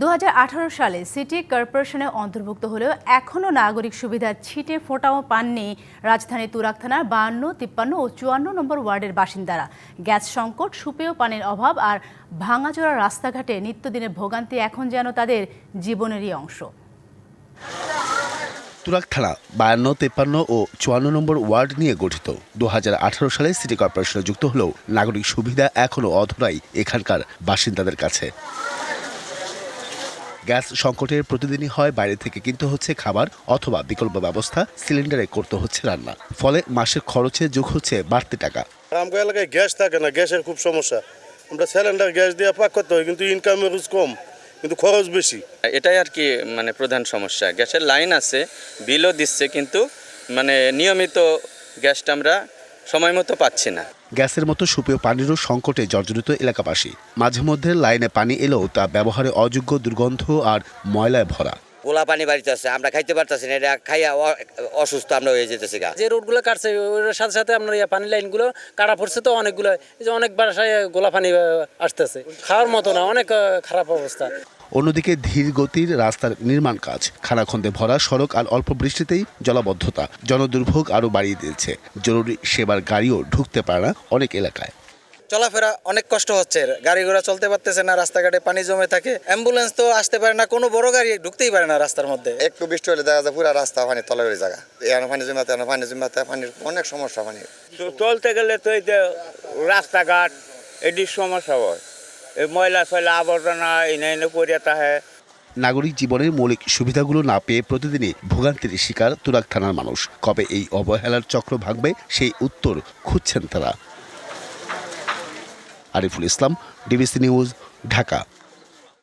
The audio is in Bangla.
দু হাজার আঠারো সালে সিটি কর্পোরেশনে অন্তর্ভুক্ত হলেও এখনও নাগরিক সুবিধা ছিটে ফোটাও পাননি রাজধানী তুরাক থানার বাহান্ন, তিপ্পান্ন ও চুয়ান্ন নম্বর ওয়ার্ডের বাসিন্দারা। গ্যাস সংকট, সুপেয় পানির অভাব আর ভাঙাচোরা রাস্তাঘাটে নিত্যদিনের ভোগান্তি এখন যেন তাদের জীবনেরই অংশ। তুরাক থানা বায়ান্ন তেপ্পান্ন ও চুয়ান্ন নম্বর ওয়ার্ড নিয়ে গঠিত। দু হাজার আঠারো সালে সিটি কর্পোরেশনে যুক্ত হলেও নাগরিক সুবিধা এখনও অধরাই এখানকার বাসিন্দাদের কাছে। গ্যাস সংকটের প্রতিদিনই হয় বাইরে থেকে কিনতে হচ্ছে খাবার অথবা বিকল্প ব্যবস্থা সিলিন্ডারে করতে হচ্ছে রান্না। ফলে মাসের খরচে যোগ হচ্ছে বাড়তি টাকা। আমাদের এলাকায় গ্যাস থাকে না গ্যাসের খুব সমস্যা। আমরা সিলিন্ডার গ্যাস দিয়ে পাক করতে হয় কিন্তু ইনকামের রুজ কম কিন্তু খরচ বেশি। এটাই আর কি মানে প্রধান সমস্যা। গ্যাসের লাইন আছে বিলও দিচ্ছে কিন্তু মানে নিয়মিত গ্যাসটা আমরা সময় মতো পাচ্ছি না। গ্যাসের মতো সুপেয় পানিরও সংকটে জর্জরিত এলাকাবাসী। মাঝে মধ্যে লাইনে পানি এলেও তা ব্যবহারে অযোগ্য দুর্গন্ধ আর ময়লায় ভরা। গোলা পানি বাড়িতে আছে আমরা খাইতে পারতেছি না এটা খাইয়া অ- অসুস্থ আমরা হয়ে যেতেছি গা। যে রোডগুলো কাটছে ওর সাথে সাথে আপনার ইয়ে পানি লাইনগুলো কাটা পড়ছে তো অনেকগুলো এই যে অনেক বাসায় গোলা পানি আসতেছে। খাওয়ার মতো না অনেক খারাপ অবস্থা। অন্যদিকে ধীর গতির রাস্তার নির্মাণ কাজ। খানাখন্দে ভরা সড়ক আর অল্প বৃষ্টিতেই জলাবদ্ধতা। জনদুর্ভোগ আরও বাড়িয়ে দিয়েছে। জরুরি সেবার গাড়িও ঢুকতে পারে না অনেক এলাকায়। চলাফেরা অনেক কষ্ট হচ্ছে। গাড়ি ঘোড়া চলতে পারতেছে না রাস্তাঘাটে পানি জমে থাকে। অ্যাম্বুলেন্স তো আসতে পারে না কোনো বড় গাড়ি ঢুকতেই পারে না রাস্তার মধ্যে। একটু বৃষ্টি হলে দেখা যায় পুরো রাস্তা পানি তলে হয়ে জায়গা এখানে পানি জমাতে এখানে পানি জমাতে পানির অনেক সমস্যা পানি তো চলতে গেলে তো এই যে রাস্তাঘাট এটির সমস্যা হয় ময়লা ফয়লা আবর্জনা এনে এনে পড়ে নাগরিক জীবনের মৌলিক সুবিধাগুলো না পেয়ে প্রতিদিনই ভোগান্তির শিকার তুরাক থানার মানুষ। কবে এই অবহেলার চক্র ভাঙবে, সেই উত্তর খুঁজছেন তারা। Ariful Islam, DBC news, Dhaka.